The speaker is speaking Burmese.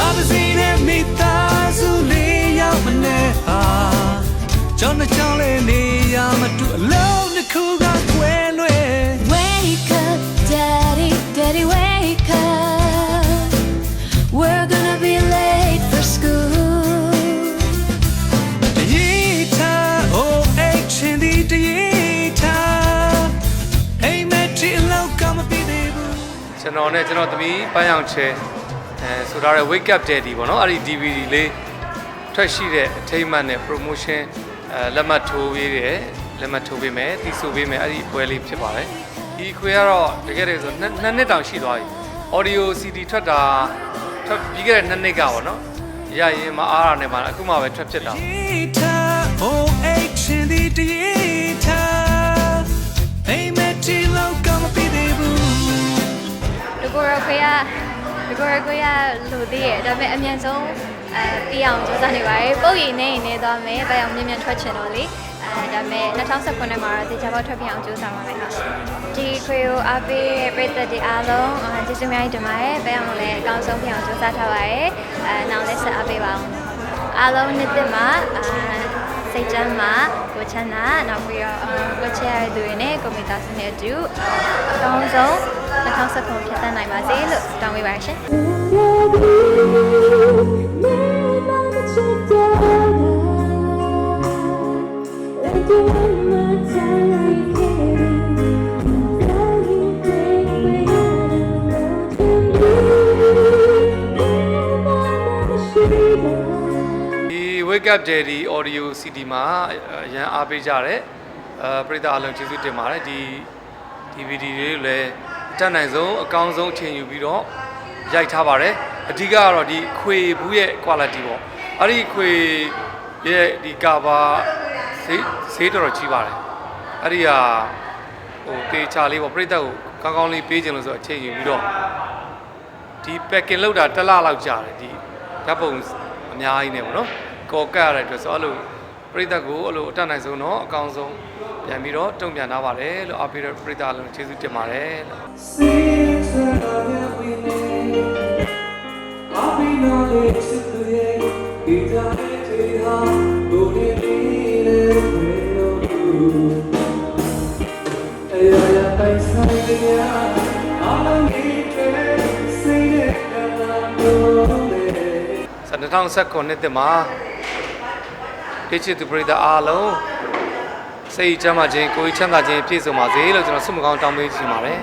ကားတစ်စီးနဲ့မိသားစုလေးယောက်မနဲ့ဟာကျွန်တော်ကြောင့်လေးနေရမတူအလုံးတစ်ခုကကွယ်လွဲ Wake up, daddy, daddy, wake up. We're gonna be late for school. တရေထား oh h ချင်းဒီတရေထားအိမ်မက်တီအလောက်ကမပြီးသေးဘူးကျွန်တော်နဲ့ကျွန်တော်သမီးပန်းအောင်ချဲ အဲဆိုတော့ wake up daddy ပေါ့နော်အဲ့ဒီ DVD လေးထွက်ရှိတဲ့အထိမ်းအမှတ်နဲ့ promotion အဲလက်မှတ်ထိုးပေးတယ်လက်မှတ်ထိုးပေးမယ်တီးဆိုပေးမယ်အဲ့ဒီပွဲလေးဖြစ်ပါတယ်ဒီခွေကတော့တကယ်တည်းဆိုနှစ်နှစ်နှစ်တောင်ရှိသွားပြီ audio CD ထွက်တာထွက်ပြီးခဲ့တဲ့နှစ်နှစ်ကပေါ့နော်ရရင်မအားရနဲ့မှာအခုမှပဲထွက်ဖြစ်တာရေထား oh h ချင်းဒီတရေထားအိမ်မက်တီအလောက်ကမပြီးသေးဘူး ဒီကိုရခွေကဒီကိုရခွေကလိုသေးရဲ့ဒါပေမဲ့အမြန်ဆုံးအဲပြီးအောင်ကြိုးစားနေပါတယ်ပုတ်ရည်နေနေသွားမယ်ဘယ်အောင်မြင်မြန်ထွက်ချင်လို့လေအဲဒါပေမဲ့2019မှာတော့တေချာပေါက်ထွက်ပြအောင်ကြိုးစားပါမယ်ဟုတ်ဒီခွေကိုအားပေးတဲ့ပရိသတ်တွေအားလုံးအဲကျေးဇူးအများကြီးတင်ပါတယ်ဘယ်အောင်လည်းအကောင်းဆုံးပြအောင်ကြိုးစားထားပါတယ်အဲနောက်လည်းဆက်အားပေးပါအောင်အားလုံးနှစ်သက်မှာအဲစိတ်ချမ်းမှာကိုချမ်းသာနောက်ပြီးတော့အာကိုချရတဲ့သူတွေနဲ့ကိုမိသားစုနဲ့အတူအကောင်းဆုံး 2019ဖြတ်သန်းနိုင်ပါစေလို့တောင်းပေးပါရရှင်ဒီ wake up daddy audio cd မှာအရန်အားပေးကြတယ်အဲပရိသတ်အားလုံးကျေးဇူးတင်ပါတယ်ဒီ DVD လေးကိုလည်း အတက်နိုင်ဆုံးအကောင်းဆုံးအချိန်ယူပြီးတော့ရိုက်ထားပါတယ်အဓိကကတော့ဒီခွေဘူးရဲ့ quality ပေါ့အဲ့ဒီခွေရဲ့ဒီကာဘာဈေးဈေးတော်တော်ကြီးပါတယ်အဲ့ဒီဟာဟိုတေချာလေးပေါ့ပရိသတ်ကိုကောင်းကောင်းလေးပေးခြင်းလို့ဆိုအချိန်ယူပြီးတော့ဒီ packing လောက်တာတစ်လလောက်ကြာတယ်ဒီဓာတ်ပုံအများကြီးနေပေါ့နော်ကော်ကတ်ရတဲ့အတွက်ဆိုအဲ့လို ပရိသတ်ကိုအဲ့လိုအတက်နိုင်ဆုံးတော့အကောင်းဆုံးပြန်ပြီးတော့တုံ့ပြန်ထားပါတယ်လို့အားပေးတဲ့ပရိသတ်အားလုံးကျေးဇူးတင်ပါတယ်လို့ Season of every day I'll be no late to the day Be done it to the Go get me in will do Ay ay ay ay say ya I'll need to say it and I'm ဆန်2019နှစ်တမှာ ပြည့်ချစ်သူပရိသတ်အားလုံးစိတ်ချမ်းသာခြင်းကိုယ်ချမ်းသာခြင်းပြည့်စုံပါစေလို့ကျွန်တော်ဆုမကောင်းတောင်းပေးချင်ပါတယ်